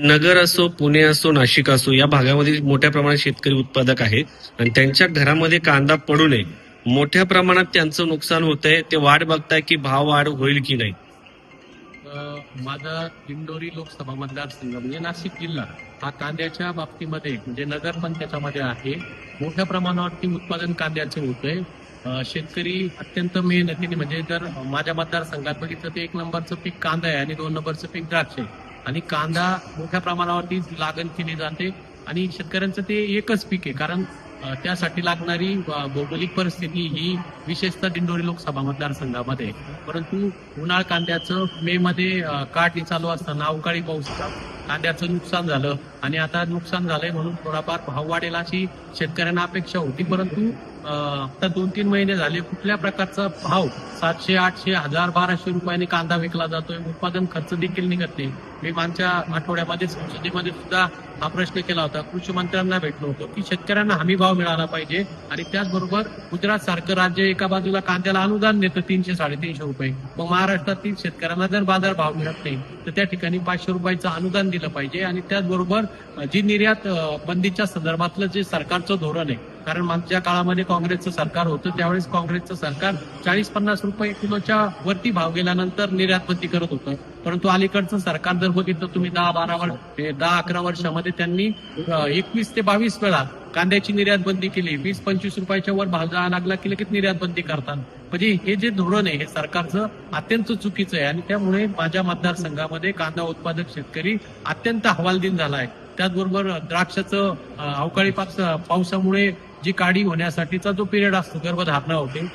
नगर असो पुणे असो नाशिक असो या भागामध्ये मोठ्या प्रमाणात शेतकरी उत्पादक आहेत. आणि त्यांच्या घरामध्ये कांदा पडू नये. मोठ्या प्रमाणात त्यांचं नुकसान होतंय ते वाट बघताय की भाव वाढ होईल की नाही. माझा दिंडोरी लोकसभा मतदारसंघ म्हणजे नाशिक जिल्हा हा कांद्याच्या बाबतीमध्ये म्हणजे नगर पण त्याच्यामध्ये आहे. मोठ्या प्रमाणावरती उत्पादन कांद्याचे होत आहे शेतकरी अत्यंत मेहनतीने म्हणजे जर माझ्या मतदारसंघात बघितलं तर एक नंबरचं पीक कांदा आहे आणि दोन नंबरचं पीक द्राक्ष आहे आणि कांदा मोठ्या प्रमाणावरती लागण केली जाते आणि शेतकऱ्यांचं ते एकच पीक आहे कारण त्यासाठी लागणारी भौगोलिक परिस्थिती ही विशेषतः दिंडोरी लोकसभा मतदारसंघामध्ये आहे. परंतु उन्हाळ कांद्याचं मे मध्ये काढणी चालू असताना अवकाळी पाऊस कांद्याचं नुकसान झालं आणि आता नुकसान झालंय म्हणून थोडाफार भाव वाढेल अशी शेतकऱ्यांना अपेक्षा होती परंतु आता दोन तीन महिने झाले. कुठल्या प्रकारचा भाव? सातशे आठशे हजार बाराशे रुपयाने कांदा विकला जातोय. उत्पादन खर्च देखील निघत नाही. मी मागच्या आठवड्यामध्ये संसदेमध्ये सुद्धा हा प्रश्न केला होता. कृषी मंत्र्यांना भेटलो होतो की शेतकऱ्यांना हमी भाव मिळाला पाहिजे आणि त्याचबरोबर गुजरात सारखं राज्य एका बाजूला कांद्याला अनुदान देतं तीनशे साडेतीनशे रुपये. मग महाराष्ट्रातील शेतकऱ्यांना जर बाजार भाव मिळत नाही तर त्या ठिकाणी पाचशे रुपयाचं अनुदान केलं पाहिजे आणि त्याचबरोबर जी निर्यात बंदीच्या संदर्भातलं जे सरकारचं धोरण आहे कारण मागच्या काळामध्ये काँग्रेसचं सरकार होतं त्यावेळेस काँग्रेसचं सरकार चाळीस पन्नास रुपये किलोच्या वरती भाव गेल्यानंतर निर्यात बंदी करत होतं. परंतु अलीकडचं सरकार जर बघितलं तुम्ही दहा बारा वर्ष दहा अकरा वर्षामध्ये त्यांनी एकवीस ते बावीस वेळा कांद्याची निर्यात बंदी केली. वीस पंचवीस रुपयाच्या वर भाव जायला लागला की लगेच निर्यात बंदी करतात. म्हणजे हे जे धोरण आहे हे सरकारचं अत्यंत चुकीचं आहे. आणि त्यामुळे माझ्या मतदारसंघामध्ये कांदा उत्पादक शेतकरी अत्यंत हवालदिन झाला आहे त्याचबरोबर द्राक्षाचं अवकाळी पावस पावसामुळे जी काढी होण्यासाठीचा जो पिरियड असतो गर्भधारणा होते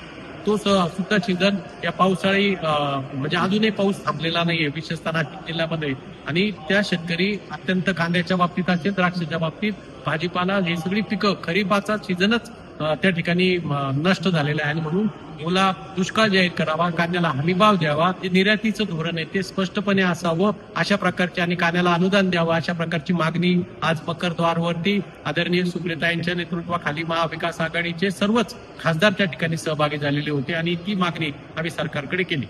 तो सुद्धा सीझन या पावसाळी म्हणजे अजूनही पाऊस थांबलेला नाहीये विशेषतः नाशिक जिल्ह्यामध्ये. आणि त्या शेतकरी अत्यंत कांद्याच्या बाबतीत असेल द्राक्षाच्या बाबतीत भाजीपाला ही सगळी पिकं खरीपाचा सीझनच त्या ठिकाणी नष्ट झालेलं आहे आणि म्हणून मुला दुष्काळ जाहीर करावा कांद्याला हमीभाव द्यावा जे निर्यातीचं धोरण आहे ते स्पष्टपणे असावं अशा प्रकारचे आणि कांद्याला अनुदान द्यावं अशा प्रकारची मागणी आज मकरद्वारवरती आदरणीय सुप्रियता यांच्या नेतृत्वाखाली महाविकास आघाडीचे सर्वच खासदार त्या ठिकाणी सहभागी झालेले होते आणि ती मागणी आम्ही सरकारकडे केली.